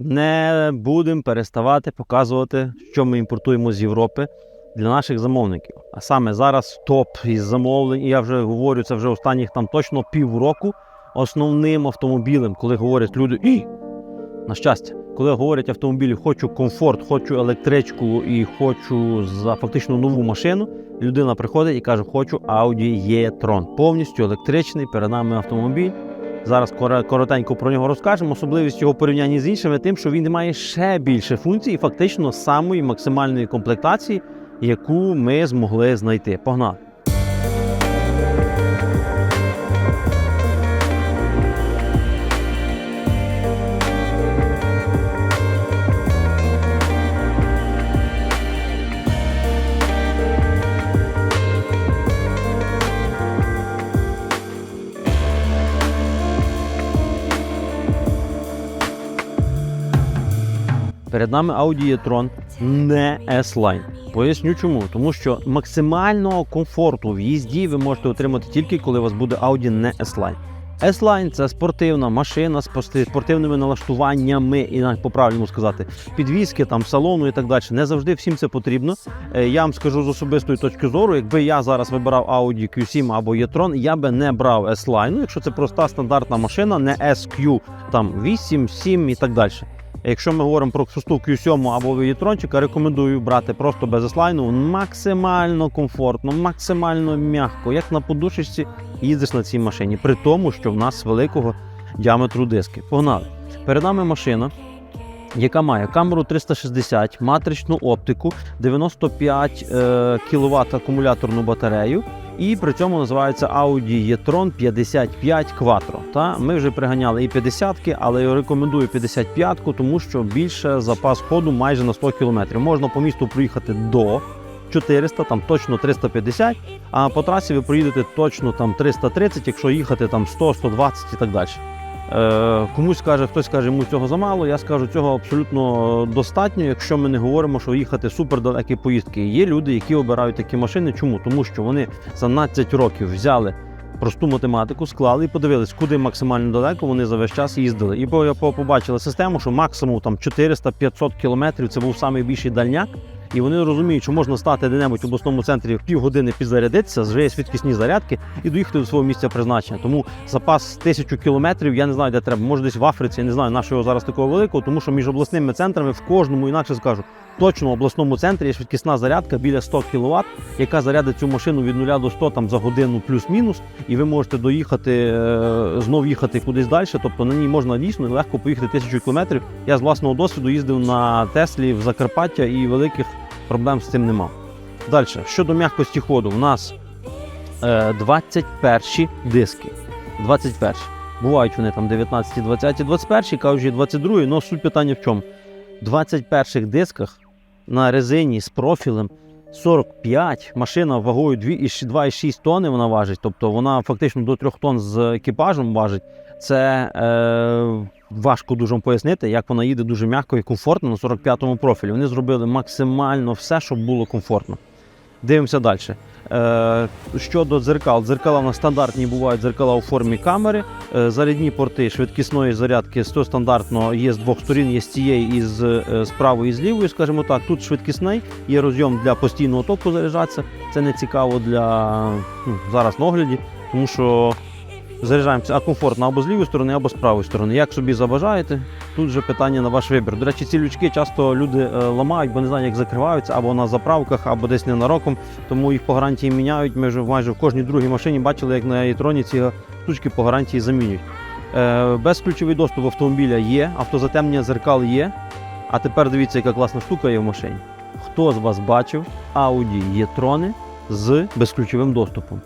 не будемо переставати показувати, що ми імпортуємо з Європи для наших замовників. А саме зараз топ із замовлень, і я вже говорю це вже останніх там точно півроку. Основним автомобілем, коли говорять люди, і на щастя, коли говорять автомобілі, хочу комфорт, хочу електричку і хочу за фактично нову машину, людина приходить і каже, хочу Audi e-tron. Повністю електричний, перед нами автомобіль. Зараз коротенько про нього розкажемо. Особливість його порівняння з іншими, тим, що він має ще більше функцій, фактично самої максимальної комплектації, яку ми змогли знайти. Погнали! Перед нами Audi e-tron не S-Line. Поясню чому. Тому що максимального комфорту в їзді ви можете отримати тільки коли у вас буде Audi не S-Line. S-Line – це спортивна машина з спортивними налаштуваннями, і навіть по-правильному сказати, підвіски там салону і так далі. Не завжди всім це потрібно. Е, Я вам скажу з особистої точки зору, якби я зараз вибирав Audi Q7 або e-tron, я би не брав S-Line, ну, якщо це проста стандартна машина, не SQ там 8, 7 і так далі. Якщо ми говоримо про просту Q7 або Вієтрончика, рекомендую брати просто без слайну Максимально комфортно, максимально м'яко, як на подушечці їздиш на цій машині, при тому, що в нас великого діаметру диски. Погнали. Перед нами машина, яка має камеру 360, матричну оптику, 95 е, кВт акумуляторну батарею. І при цьому називається Audi e-tron 55 Quattro. Та ми вже приганяли і 50-ки, але я рекомендую 55-ку, тому що більше запас ходу майже на 100 км. Можна по місту проїхати до 400, там точно 350, а по трасі ви проїдете точно там 330, якщо їхати там 100, 120 і так далі. Е, комусь каже, хтось каже, йому цього замало. Я скажу, цього абсолютно достатньо, якщо ми не говоримо, що їхати супердалекі поїздки. Є люди, які обирають такі машини. Чому? Тому що вони за 12 років взяли просту математику, склали і подивились, куди максимально далеко вони за весь час їздили. І по- по- побачили систему, що максимум там 400-500 кілометрів це був найбільший дальняк. І вони розуміють, що можна стати де-небудь в обласному центрі півгодини підзарядитися, зжиє швидкісні зарядки і доїхати до свого місця призначення. Тому запас тисячу кілометрів я не знаю, де треба. Може десь в Африці, я не знаю, нашого зараз такого великого, тому що між обласними центрами в кожному, інакше скажу, точно в обласному центрі є швидкісна зарядка біля 100 кВт, яка зарядить цю машину від 0 до 100 там за годину плюс-мінус, і ви можете доїхати е, знов їхати кудись далі. Тобто на ній можна дійсно легко поїхати тисячу кілометрів. Я з власного досвіду їздив на Теслі в Закарпаття і великих проблем з цим нема. Далі, щодо м'якості ходу, у нас е, 21 диски. 21. Бувають вони там 19, 20, 21, кажуть 22, але суть питання в чому? В 21 дисках на резині з профілем 45, машина вагою 2,6 тонни вона важить, тобто вона фактично до 3 тонн з екіпажем важить. Це е, важко дуже пояснити, як вона їде дуже м'яко і комфортно на 45-му профілі. Вони зробили максимально все, щоб було комфортно. Дивимося далі. Е, щодо дзеркал, дзеркала у нас стандартні бувають дзеркала у формі камери. Е, зарядні порти швидкісної зарядки 100 стандартно є з двох сторін, є з цієї і з, е, з правої і з лівої, скажімо так. Тут швидкісний, є розйом для постійного току заряджатися. Це не цікаво для ну, зараз на огляді, тому що заряджаємося а комфортно або з лівої сторони, або з правої сторони. Як собі забажаєте, тут вже питання на ваш вибір. До речі, ці лючки часто люди е, ламають, бо не знають, як закриваються, або на заправках, або десь ненароком, тому їх по гарантії міняють. Ми вже майже в кожній другій машині бачили, як на Єтроні ці штучки по гарантії замінюють. Е, безключовий доступ автомобіля є, автозатемнення зеркал є. А тепер дивіться, яка класна штука є в машині. Хто з вас бачив Audi e-tron з безключовим доступом?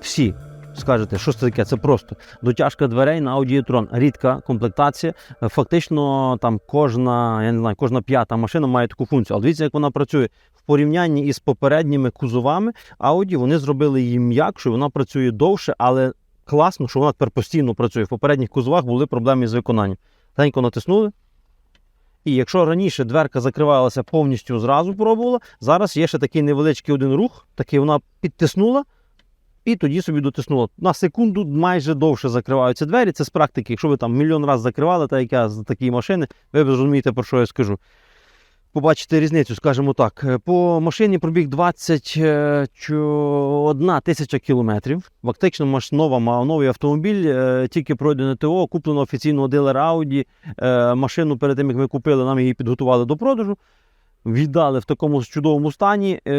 Всі скажете, що це таке? Це просто дотяжка дверей на e-tron. Рідка комплектація. Е, Фактично, там кожна, я не знаю, кожна п'ята машина має таку функцію. Але дивіться, як вона працює в порівнянні із попередніми кузовами. Audi вони зробили її м'якшою, вона працює довше, але класно, що вона тепер постійно працює. В попередніх кузовах були проблеми з виконанням. Тенько натиснули. І якщо раніше дверка закривалася повністю зразу пробувала, зараз є ще такий невеличкий один рух, такий вона підтиснула, і тоді собі дотиснуло. На секунду майже довше закриваються двері. Це з практики. Якщо ви там мільйон разів закривали, так як я з такі машини, ви розумієте, про що я скажу. Побачите різницю, скажімо так. Е, По машині пробіг 21 тисяча кілометрів. Фактично нова, новий автомобіль, е, тільки пройдене ТО, куплено офіційного дилера Audi. Е, Машину перед тим, як ми купили, нам її підготували до продажу. Віддали в такому чудовому стані. Е,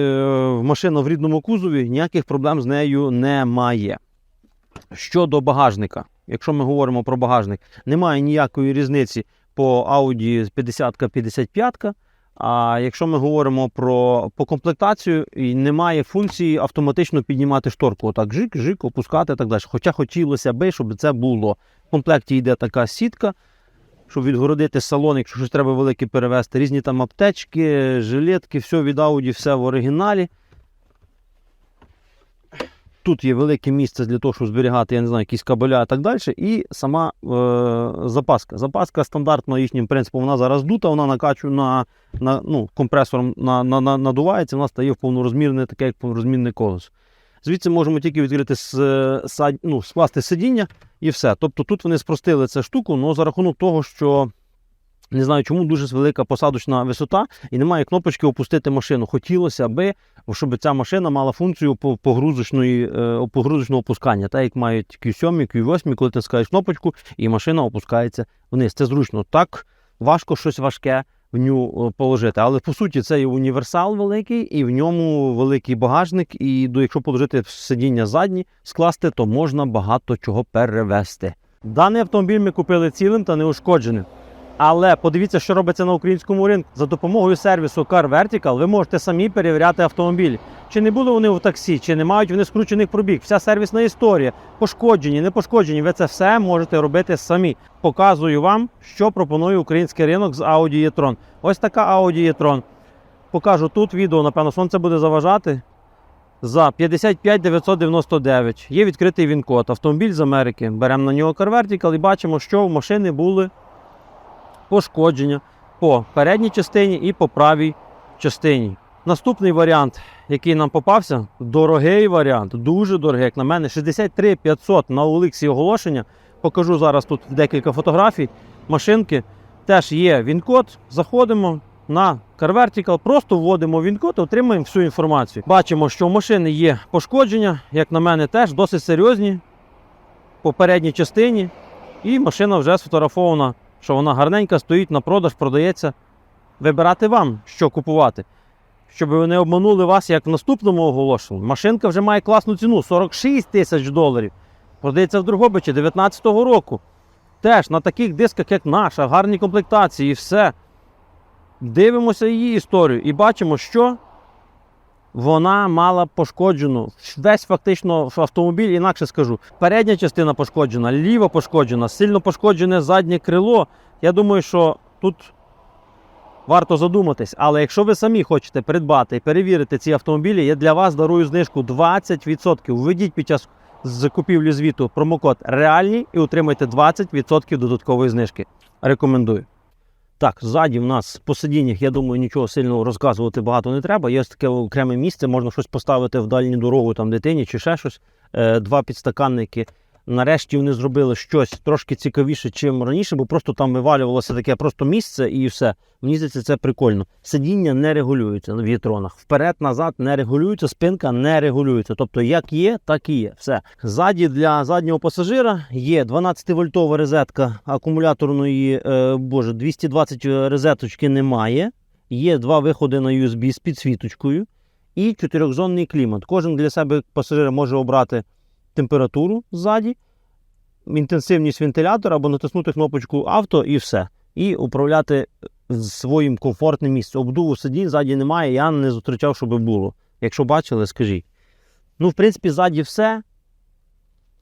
Машина в рідному кузові, ніяких проблем з нею немає. Щодо багажника, якщо ми говоримо про багажник, немає ніякої різниці по Audi 50-55. А якщо ми говоримо про по комплектацію, і немає функції автоматично піднімати шторку. Отак жик, жик, опускати і так далі. Хоча хотілося би, щоб це було. В комплекті йде така сітка, щоб відгородити салон, якщо щось треба велике перевезти. Різні там аптечки, жилетки, все від Audi, все в оригіналі. Тут є велике місце для того, щоб зберігати, я не знаю, якісь кабеля і так далі. І сама е, запаска. Запаска стандартно їхнім принципом, вона зараз дута, вона накачує на, на ну, компресором на, на, на, надувається, вона стає в повнорозмірне, таке як повнорозмірне колесо. Звідси можемо тільки відкрити сад, ну, скласти сидіння і все. Тобто тут вони спростили цю штуку, але за рахунок того, що не знаю, чому дуже велика посадочна висота і немає кнопочки опустити машину. Хотілося би, щоб ця машина мала функцію погрузочної, е, погрузочного опускання, так як мають Q7, Q8, коли ти скажеш кнопочку, і машина опускається вниз. Це зручно. Так важко щось важке в ню положити. Але по суті це універсал великий, і в ньому великий багажник. І до- якщо положити сидіння задні, скласти, то можна багато чого перевезти. Даний автомобіль ми купили цілим та неушкодженим. Але подивіться, що робиться на українському ринку. За допомогою сервісу Car Vertical ви можете самі перевіряти автомобіль. Чи не були вони в таксі, чи не мають вони скручених пробіг. Вся сервісна історія, пошкоджені, не пошкоджені. Ви це все можете робити самі. Показую вам, що пропонує український ринок з Audi e-tron. Ось така Audi e-tron. Покажу тут відео, напевно, сонце буде заважати. За 55 999 є відкритий він-код. Автомобіль з Америки. Беремо на нього Car Vertical і бачимо, що в машини були пошкодження по передній частині і по правій частині. Наступний варіант, який нам попався, дорогий варіант, дуже дорогий, як на мене, 63 500 на Олексі оголошення. Покажу зараз тут декілька фотографій. Машинки теж є він-код. Заходимо на CarVertical, просто вводимо він-код і отримуємо всю інформацію. Бачимо, що у машини є пошкодження, як на мене, теж досить серйозні по передній частині. І машина вже сфотографована, що вона гарненька, стоїть на продаж, продається. Вибирати вам, що купувати. Щоб ви не обманули вас, як в наступному оголошенні. Машинка вже має класну ціну 46 тисяч доларів. Продається в Другобичі 19-го року. Теж на таких дисках, як наша, в гарній комплектації і все. Дивимося її історію і бачимо, що вона мала пошкоджену. Весь фактично автомобіль, інакше скажу. Передня частина пошкоджена, ліва пошкоджена, сильно пошкоджене заднє крило. Я думаю, що тут варто задуматись. Але якщо ви самі хочете придбати і перевірити ці автомобілі, я для вас дарую знижку 20%. Введіть під час закупівлі звіту промокод реальні і отримайте 20% додаткової знижки. Рекомендую. Так, ззаді в нас по сидіннях, я думаю, нічого сильного розказувати багато не треба. Є таке окреме місце, можна щось поставити в дальню дорогу там дитині чи ще щось. Е, два підстаканники. Нарешті вони зробили щось трошки цікавіше, чим раніше, бо просто там вивалювалося таке просто місце і все. Мені здається, це прикольно. Сидіння не регулюється в вітронах. Вперед, назад не регулюється, спинка не регулюється. Тобто, як є, так і є. Все. Ззаді для заднього пасажира є 12-вольтова розетка акумуляторної, е, боже, 220 розеточки немає. Є два виходи на USB з підсвіточкою і чотирьохзонний клімат. Кожен для себе пасажир може обрати температуру ззаді, інтенсивність вентилятора або натиснути кнопочку авто і все. І управляти своїм комфортним місцем. Обдуву сидінь ззаді немає, я не зустрічав, щоб було. Якщо бачили, скажіть. Ну, в принципі, ззаді все.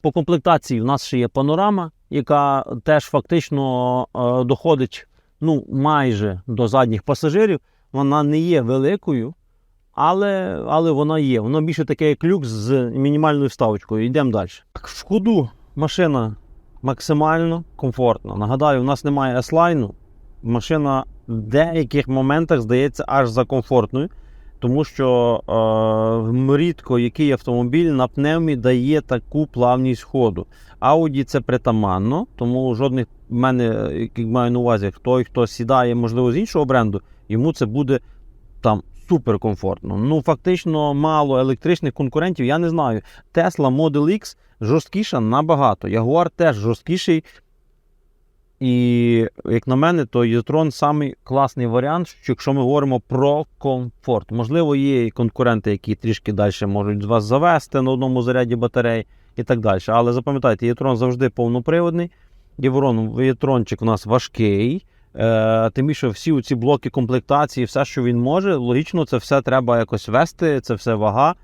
По комплектації в нас ще є панорама, яка теж фактично е, доходить ну, майже до задніх пасажирів. Вона не є великою, але, але вона є. Воно більше таке як люкс з мінімальною вставочкою. Йдемо далі. Так, В ходу машина максимально комфортна. Нагадаю, у нас немає S-Line. Машина в деяких моментах здається аж за комфортною. тому що е, рідко який автомобіль на пневмі дає таку плавність ходу. Ауді це притаманно, тому жодних в мене, е, як маю на увазі, той, хто сідає, можливо, з іншого бренду, йому це буде там суперкомфортно. Ну, фактично, мало електричних конкурентів. Я не знаю. Tesla Model X жорсткіша набагато. Jaguar теж жорсткіший. І, як на мене, то e-tron самий класний варіант, якщо ми говоримо про комфорт. Можливо, є і конкуренти, які трішки далі можуть вас завести на одному заряді батарей і так далі. Але запам'ятайте, e-tron завжди повноприводний. Єврон, e-tronчик у нас важкий. Е, тим більше всі ці блоки комплектації, все, що він може, логічно, це все треба якось вести, це все вага.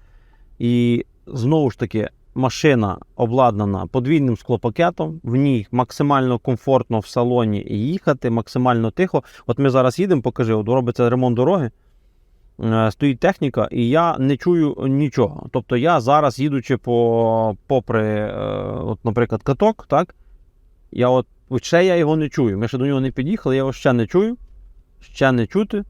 І знову ж таки, машина обладнана подвійним склопакетом, в ній максимально комфортно в салоні їхати, максимально тихо. От ми зараз їдемо, покажи, от робиться ремонт дороги. е, Стоїть техніка, і я не чую нічого. Тобто я зараз, їдучи по, попри, е, от, наприклад, каток, так, я от От ще я його не чую. Ми ще до нього не під'їхали, я його ще не чую. Ще не чути.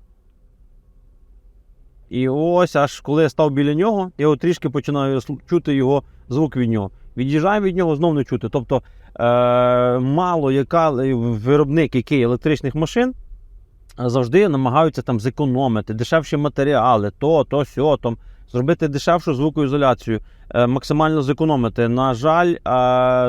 І ось аж коли я став біля нього, я от трішки починаю чути його звук від нього. Від'їжджаю від нього, знов не чути. Тобто е- мало яка виробник який електричних машин е, завжди намагаються там зекономити, дешевші матеріали, то, то, сьо, там, зробити дешевшу звукоізоляцію, е, максимально зекономити. На жаль, е,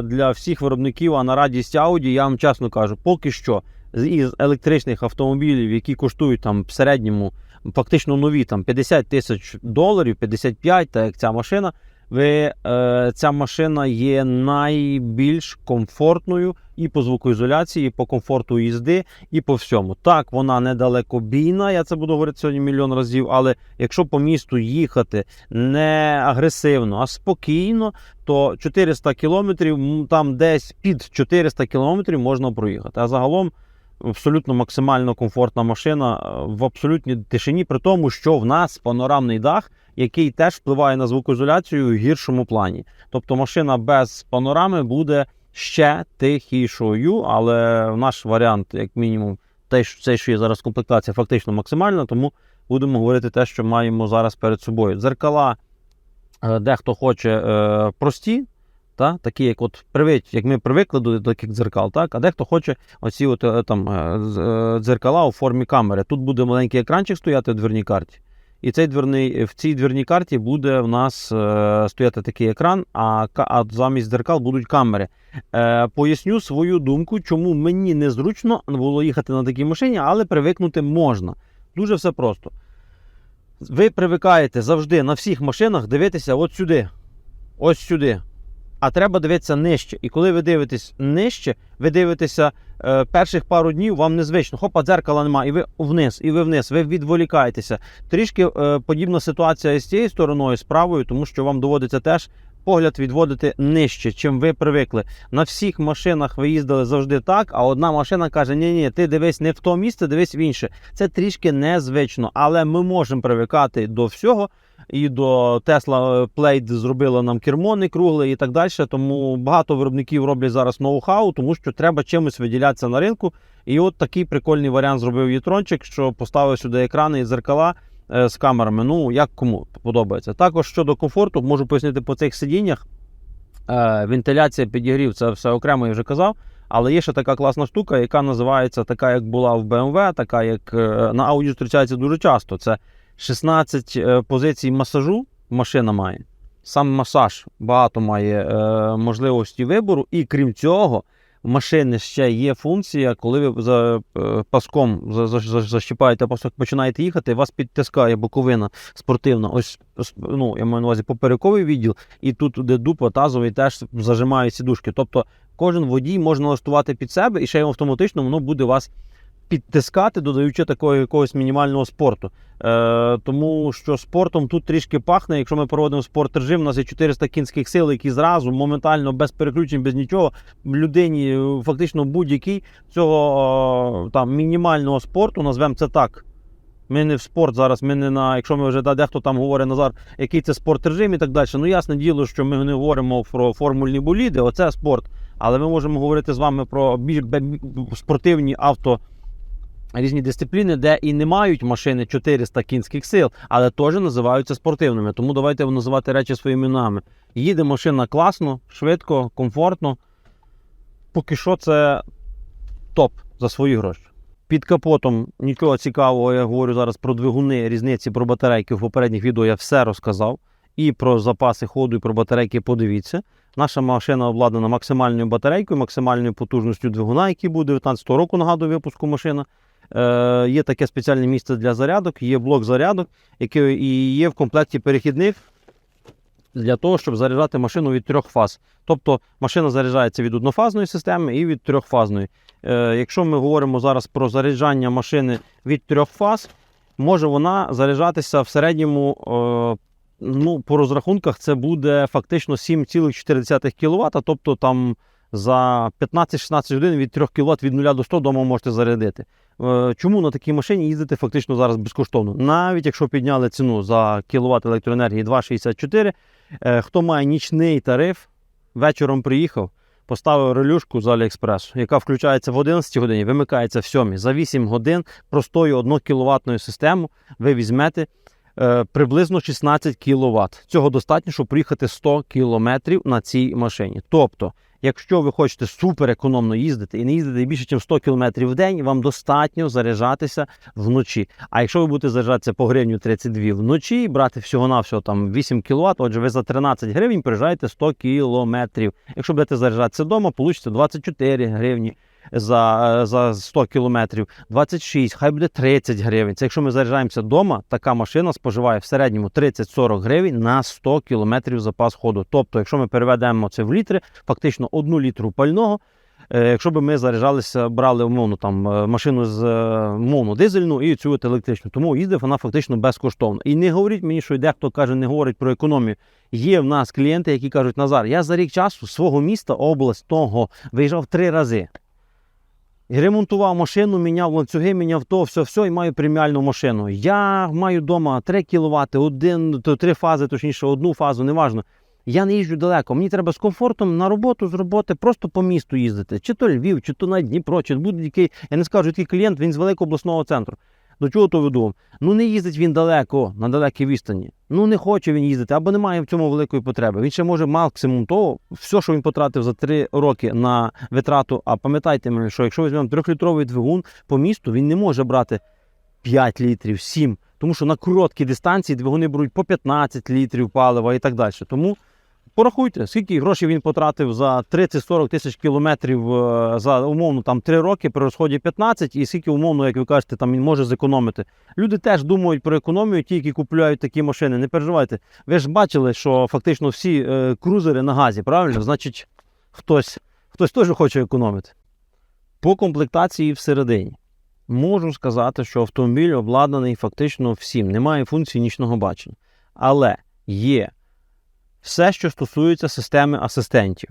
для всіх виробників, а на радість Audi, я вам чесно кажу, поки що із електричних автомобілів, які коштують там в середньому фактично нові там 50 тисяч доларів, 55, так як ця машина. Ви, е, ця машина є найбільш комфортною і по звукоізоляції, і по комфорту їзди, і по всьому. Так, вона недалекобійна, я це буду говорити сьогодні мільйон разів, але якщо по місту їхати не агресивно, а спокійно, то 400 кілометрів, там десь під 400 кілометрів можна проїхати. А загалом абсолютно максимально комфортна машина е, в абсолютній тишині, при тому, що в нас панорамний дах, який теж впливає на звукоізоляцію в гіршому плані. Тобто машина без панорами буде ще тихішою, але наш варіант, як мінімум, те, що- є зараз комплектація, фактично максимальна, тому будемо говорити те, що маємо зараз перед собою. Дзеркала е, дехто хоче е, прості, та, такі, як от привик, як ми привикли до таких дзеркал, так, а дехто хоче оці от, е, там, е, е, дзеркала у формі камери. Тут буде маленький екранчик стояти в дверній карті. І цей дверний, в цій дверній карті буде в нас е, стояти такий екран, а, а замість дзеркал будуть камери. Е, поясню свою думку, чому мені незручно було їхати на такій машині, але привикнути можна. Дуже все просто. Ви привикаєте завжди на всіх машинах дивитися от сюди. Ось сюди. А треба дивитися нижче. І коли ви дивитесь нижче, ви дивитеся е, перших пару днів, вам незвично. Хопа, дзеркала немає, і ви вниз, і ви вниз, ви відволікаєтеся. Трішки е, подібна ситуація і з цією стороною, з правою, тому що вам доводиться теж погляд відводити нижче, чим ви привикли. На всіх машинах ви їздили завжди так, а одна машина каже: ні ні ти дивись не в то місце, дивись в інше. Це трішки незвично, але ми можемо привикати до всього. І до Tesla Plate зробила нам кермо не кругле і так далі. Тому багато виробників роблять зараз ноу-хау, тому що треба чимось виділятися на ринку. І от такий прикольний варіант зробив Єтрончик, що поставив сюди екрани і зеркала е, з камерами. Ну, як кому подобається. Також щодо комфорту, можу пояснити по цих сидіннях. Е, вентиляція, підігрів, це все окремо, я вже казав. Але є ще така класна штука, яка називається така, як була в BMW, така як е, на Audi зустрічається дуже часто. Це 16 е, позицій масажу машина має. Сам масаж багато має е, можливості вибору, і крім цього, в машини ще є функція, коли ви за е, паском за, за, за, защіпаєте пасок, починаєте їхати, вас підтискає боковина спортивна. Ось ну, я маю на увазі поперековий відділ, і тут, де дупа тазовий, теж зажимають сідушки. Тобто кожен водій може налаштувати під себе, і ще й автоматично воно буде вас підтискати, додаючи такого якогось мінімального спорту. Е, тому що спортом тут трішки пахне. Якщо ми проводимо спорт режим, у нас є 400 кінських сил, які зразу моментально без переключень, без нічого людині е, фактично будь-який цього е, там мінімального спорту, назвемо це так. Ми не в спорт зараз, ми не на, якщо ми вже да, дехто там говорить Назар, який це спорт режим і так далі. Ну ясне діло, що ми не говоримо про формульні боліди, оце спорт. Але ми можемо говорити з вами про більш спортивні авто різні дисципліни, де і не мають машини 400 кінських сил, але теж називаються спортивними. Тому давайте називати речі своїми іменами. Їде машина класно, швидко, комфортно. Поки що це топ за свої гроші. Під капотом нічого цікавого, я говорю зараз про двигуни, різниці про батарейки. В попередніх відео я все розказав. І про запаси ходу, і про батарейки подивіться. Наша машина обладнана максимальною батарейкою, максимальною потужністю двигуна, який був 19 року, нагадую, випуску машина. Е, є таке спеціальне місце для зарядок, є блок зарядок, який і є в комплекті перехідних для того, щоб заряджати машину від трьох фаз. Тобто машина заряджається від однофазної системи і від трьохфазної. Е, якщо ми говоримо зараз про заряджання машини від трьох фаз, може вона заряджатися в середньому. Е, Ну, по розрахунках це буде фактично 7,4 кВт, тобто там за 15-16 годин від 3 кВт від 0 до 100 вдома можете зарядити. Е, Чому на такій машині їздити фактично зараз безкоштовно? Навіть якщо підняли ціну за кіловат електроенергії 2,64, е, хто має нічний тариф, вечором приїхав, поставив релюшку з Аліекспресу, яка включається в 11 годині, вимикається в 7. За 8 годин простою 1 кВт систему ви візьмете е, приблизно 16 кВт. Цього достатньо, щоб проїхати 100 км на цій машині. Тобто, якщо ви хочете супер економно їздити і не їздити більше, ніж 100 км в день, вам достатньо заряджатися вночі. А якщо ви будете заряджатися по гривню 32 вночі брати всього-навсього там 8 кВт, отже, ви за 13 гривень приїжджаєте 100 км. Якщо будете заряджатися вдома, получите 24 гривні за, за 100 кілометрів, 26, хай буде 30 гривень. Це якщо ми заряджаємося вдома, така машина споживає в середньому 30-40 гривень на 100 кілометрів запас ходу. Тобто, якщо ми переведемо це в літри, фактично 1 літру пального. е, Якщо б ми заряджалися, брали умовно там е, машину з е, умовно дизельну і цю електричну, тому їздив вона фактично безкоштовно. І не говоріть мені, що дехто каже, не говорить про економію. Є в нас клієнти, які кажуть, Назар, я за рік часу свого міста обласного виїжджав три рази. Ремонтував машину, міняв ланцюги, міняв то, все, все, і маю преміальну машину. Я маю вдома 3 кВт, один, три фази, точніше, одну фазу, неважно. Я не їжджу далеко. Мені треба з комфортом на роботу з роботи просто по місту їздити. Чи то Львів, чи то на Дніпро, чи будь-який, я не скажу, який клієнт, він з великого обласного центру. До чого то веду? Ну не їздить він далеко, на далекій відстані. Ну не хоче він їздити, або немає в цьому великої потреби. Він ще може максимум того, все, що він потратив за три роки на витрату. А пам'ятайте мене, що якщо візьмемо трьохлітровий двигун по місту, він не може брати 5 літрів, 7, тому що на короткій дистанції двигуни беруть по 15 літрів палива і так далі. Тому порахуйте, скільки грошей він потратив за 30-40 тисяч кілометрів е, за умовно там 3 роки при розході 15, і скільки умовно, як ви кажете, там він може зекономити. Люди теж думають про економію, ті, які купують такі машини. Не переживайте. Ви ж бачили, що фактично всі е, крузери на газі, правильно? Значить, хтось, хтось теж хоче економити. По комплектації всередині. Можу сказати, що автомобіль обладнаний фактично всім, немає функції нічного бачення. Але є все, що стосується системи асистентів.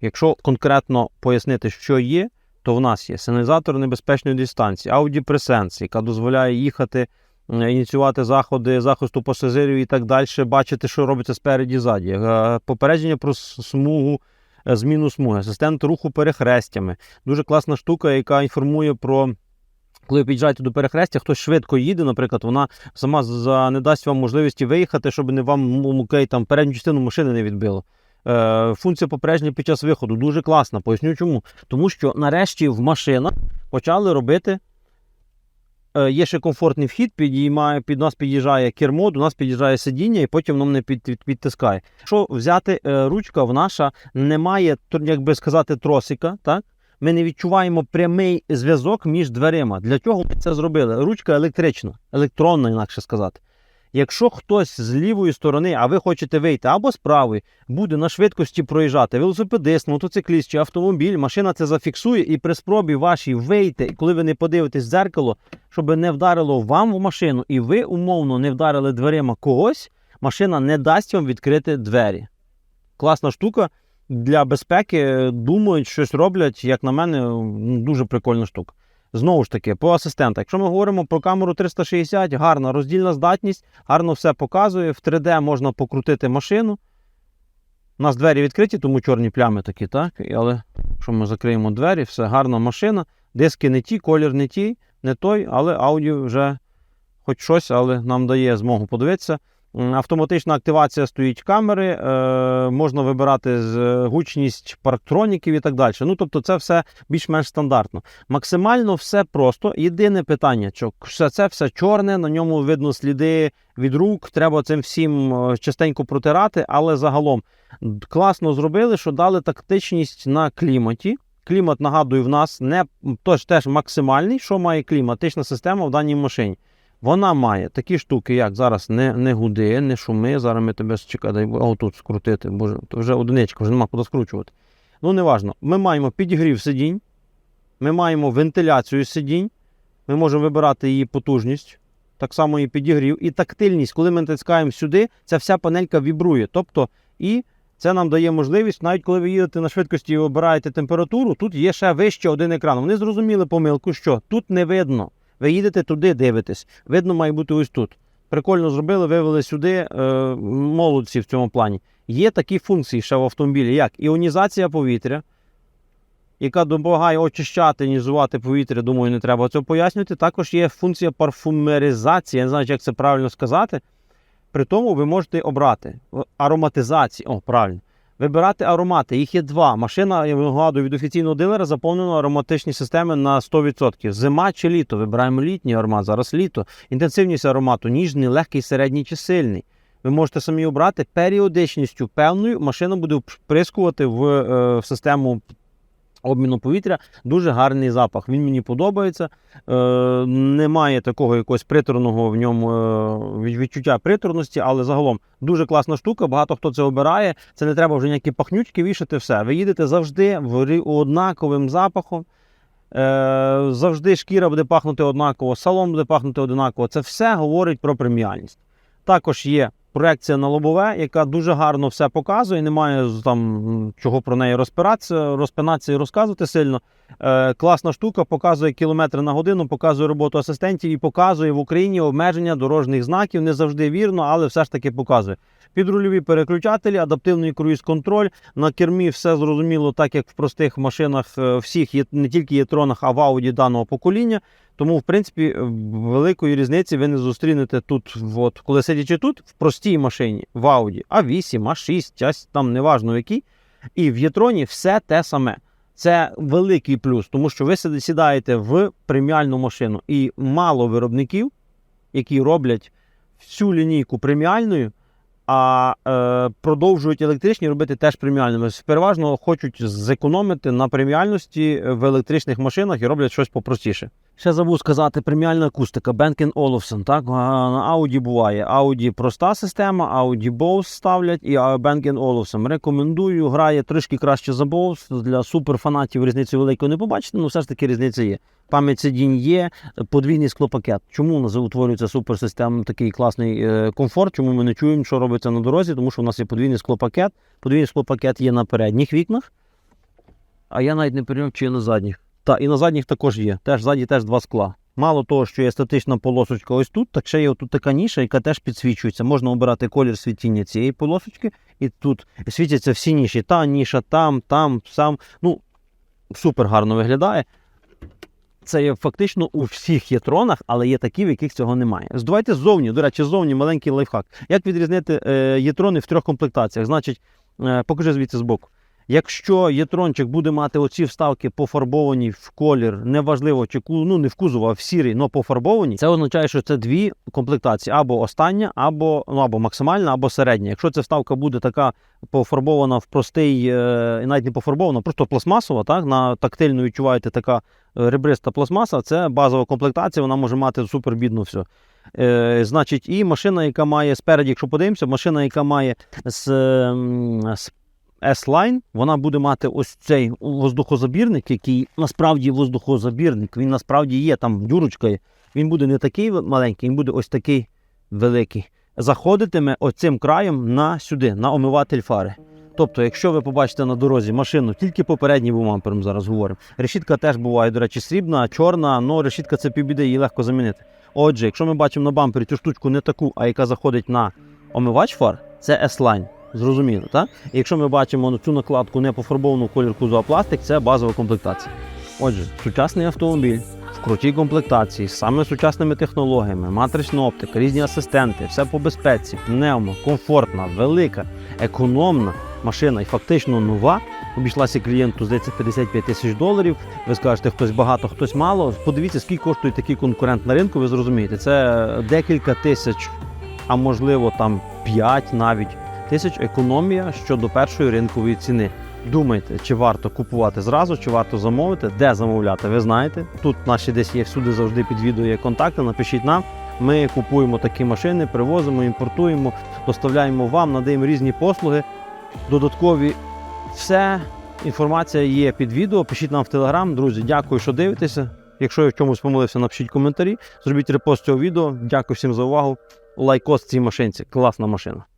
Якщо конкретно пояснити, що є, то в нас є сигналізатор небезпечної дистанції, Presence, яка дозволяє їхати, ініціювати заходи захисту пасажирів і так далі, бачити, що робиться спереді ззаді. Е, Попередження про смугу, е, зміну смуги, асистент руху перехрестями. Дуже класна штука, яка інформує про. Коли ви під'їжджаєте до перехрестя, хтось швидко їде, наприклад, вона сама за не дасть вам можливості виїхати, щоб не вам окей, там передню частину машини не відбило. Е, функція попередження під час виходу дуже класна. Поясню чому. Тому що нарешті в машинах почали робити. Е, є ще комфортний вхід, підіймає, під нас під'їжджає кермо, до нас під'їжджає сидіння, і потім воно мене під, під, підтискає. Якщо взяти е, ручка, в наша немає, як би сказати, тросика, так? Ми не відчуваємо прямий зв'язок між дверима. Для чого ми це зробили? Ручка електрична, електронна, інакше сказати. Якщо хтось з лівої сторони, а ви хочете вийти або з правої, буде на швидкості проїжджати велосипедист, мотоцикліст чи автомобіль, машина це зафіксує і при спробі вашій вийти, коли ви не подивитесь в дзеркало, щоб не вдарило вам в машину, і ви умовно не вдарили дверима когось, машина не дасть вам відкрити двері. Класна штука. Для безпеки думають, щось роблять, як на мене, ну, дуже прикольна штука. Знову ж таки, по асистентах. Якщо ми говоримо про камеру 360, гарна роздільна здатність, гарно все показує. В 3D можна покрутити машину. У нас двері відкриті, тому чорні плями такі, так? Але якщо ми закриємо двері, все гарна машина, диски не ті, колір не ті, не той, але Audi вже хоч щось, але нам дає змогу подивитися. Автоматична активація стоїть камери, е, можна вибирати з е, гучність парктроніків і так далі. Ну, тобто, це все більш-менш стандартно. Максимально все просто. Єдине питання, що це все чорне, на ньому видно сліди від рук. Треба цим всім е, частенько протирати, але загалом класно зробили, що дали тактичність на кліматі. Клімат, нагадую, в нас не тож теж максимальний. Що має кліматична система в даній машині? Вона має такі штуки, як зараз не, не гуди, не шуми. Зараз ми тебе дай Бог, тут скрутити. Боже, то вже одиничка, вже нема куди скручувати. Ну, неважно. Ми маємо підігрів сидінь, ми маємо вентиляцію сидінь, ми можемо вибирати її потужність, так само і підігрів, і тактильність. Коли ми натискаємо сюди, ця вся панелька вібрує. Тобто, і це нам дає можливість, навіть коли ви їдете на швидкості і обираєте температуру, тут є ще вище один екран. Вони зрозуміли помилку, що тут не видно. Ви їдете туди, дивитесь. Видно, має бути ось тут. Прикольно зробили, вивели сюди. Е, молодці в цьому плані. Є такі функції ще в автомобілі, як іонізація повітря, яка допомагає очищати, іонізувати повітря. Думаю, не треба цього пояснювати. Також є функція парфумеризації, я не знаю, як це правильно сказати. При тому ви можете обрати в ароматизації. О, правильно. Вибирати аромати. Їх є два. Машина, я вигадую від офіційного дилера, заповнена ароматичні системи на 100%. Зима чи літо. Вибираємо літній аромат, зараз літо. Інтенсивність аромату ніжний, легкий, середній чи сильний. Ви можете самі обрати періодичністю певною. Машина буде вприскувати в, е, в систему обміну повітря. Дуже гарний запах. Він мені подобається. Е, немає такого якогось приторного в ньому е, відчуття приторності, але загалом дуже класна штука. Багато хто це обирає. Це не треба вже ніякі пахнючки вішати. Все. Ви їдете завжди в однаковим запахом. Е, завжди шкіра буде пахнути однаково, салон буде пахнути однаково. Це все говорить про преміальність. Також є проекція на лобове, яка дуже гарно все показує. Немає там чого про неї розпиратися, розпинатися і розказувати сильно. Е, класна штука, показує кілометри на годину, показує роботу асистентів і показує в Україні обмеження дорожніх знаків. Не завжди вірно, але все ж таки показує. Підрульові переключателі, адаптивний круїз-контроль. На кермі все зрозуміло, так як в простих машинах е, всіх є не тільки є-тронах, а в ауді даного покоління. Тому, в принципі, е, великої різниці ви не зустрінете тут, от, коли сидячи тут, в простій машині, в Audi, А8, А6, а там неважно в якій. І в Єтроні все те саме. Це великий плюс, тому що ви сідаєте в преміальну машину, і мало виробників, які роблять всю лінійку преміальною, а е, продовжують електричні робити теж преміальними. Переважно хочуть зекономити на преміальності в електричних машинах і роблять щось попростіше. Ще забув сказати, преміальна акустика Bang Olufsen. Так, на Audi буває. Audi проста система, Audi Bose ставлять і а, Bang Рекомендую, грає трішки краще за Bose. Для суперфанатів різниці великої не побачите, але все ж таки різниця є. Пам'ять сидінь є, подвійний склопакет. Чому у нас утворюється суперсистема, такий класний е, комфорт? Чому ми не чуємо, що робиться на дорозі? Тому що у нас є подвійний склопакет. Подвійний склопакет є на передніх вікнах, а я навіть не перейняв, чи є на задніх. Та, і на задніх також є. Теж ззаді теж два скла. Мало того, що є статична полосочка ось тут, так ще є тут така ніша, яка теж підсвічується. Можна обирати колір світіння цієї полосочки, і тут світяться всі ніші. Та ніша, там, там, сам. Ну, супер гарно виглядає. Це є фактично у всіх єтронах, але є такі, в яких цього немає. Давайте ззовні, до речі, ззовні маленький лайфхак. Як відрізнити е, єтрони в трьох комплектаціях? Значить, е, покажи звідси збоку. Якщо єтрончик буде мати оці вставки пофарбовані в колір, неважливо, чи ну не в кузов, а в сірий, але пофарбовані, це означає, що це дві комплектації: або остання, або ну або максимальна, або середня. Якщо ця вставка буде така пофарбована в простий, е, і навіть не пофарбована, просто пластмасова, так на тактильно відчуваєте така е, ребриста пластмаса, це базова комплектація, вона може мати супер бідно все. Е, значить, і машина, яка має спереді, якщо подивимося, машина, яка має з, ем, з S-Line, вона буде мати ось цей воздухозабірник, який насправді воздухозабірник, він насправді є, там дюрочка. Він буде не такий маленький, він буде ось такий великий. Заходитиме оцим краєм на сюди, на омиватель фари. Тобто, якщо ви побачите на дорозі машину, тільки попередній бумампером зараз говоримо. Решітка теж буває, до речі, срібна, чорна, але решітка це півбіди, її легко замінити. Отже, якщо ми бачимо на бампері цю штучку не таку, а яка заходить на омивач фар, це S-Line. Зрозуміло, так? І якщо ми бачимо цю накладку не пофарбовану колір кузова пластик, це базова комплектація. Отже, сучасний автомобіль в крутій комплектації, з саме сучасними технологіями, матрична оптика, різні асистенти, все по безпеці, пневмо, комфортна, велика, економна машина і фактично нова. Обійшлася клієнту, здається, 55 тисяч доларів. Ви скажете, хтось багато, хтось мало. Подивіться, скільки коштує такий конкурент на ринку, ви зрозумієте. Це декілька тисяч, а можливо там 5 навіть тисяч економія щодо першої ринкової ціни. Думайте, чи варто купувати зразу, чи варто замовити, де замовляти, ви знаєте. Тут наші десь є всюди завжди під відео є контакти. Напишіть нам. Ми купуємо такі машини, привозимо, імпортуємо, доставляємо вам, надаємо різні послуги. Додаткові все. Інформація є під відео. Пишіть нам в телеграм. Друзі, дякую, що дивитеся. Якщо я в чомусь помилився, напишіть коментарі. Зробіть репост цього відео. Дякую всім за увагу. Лайкос цій машинці. Класна машина.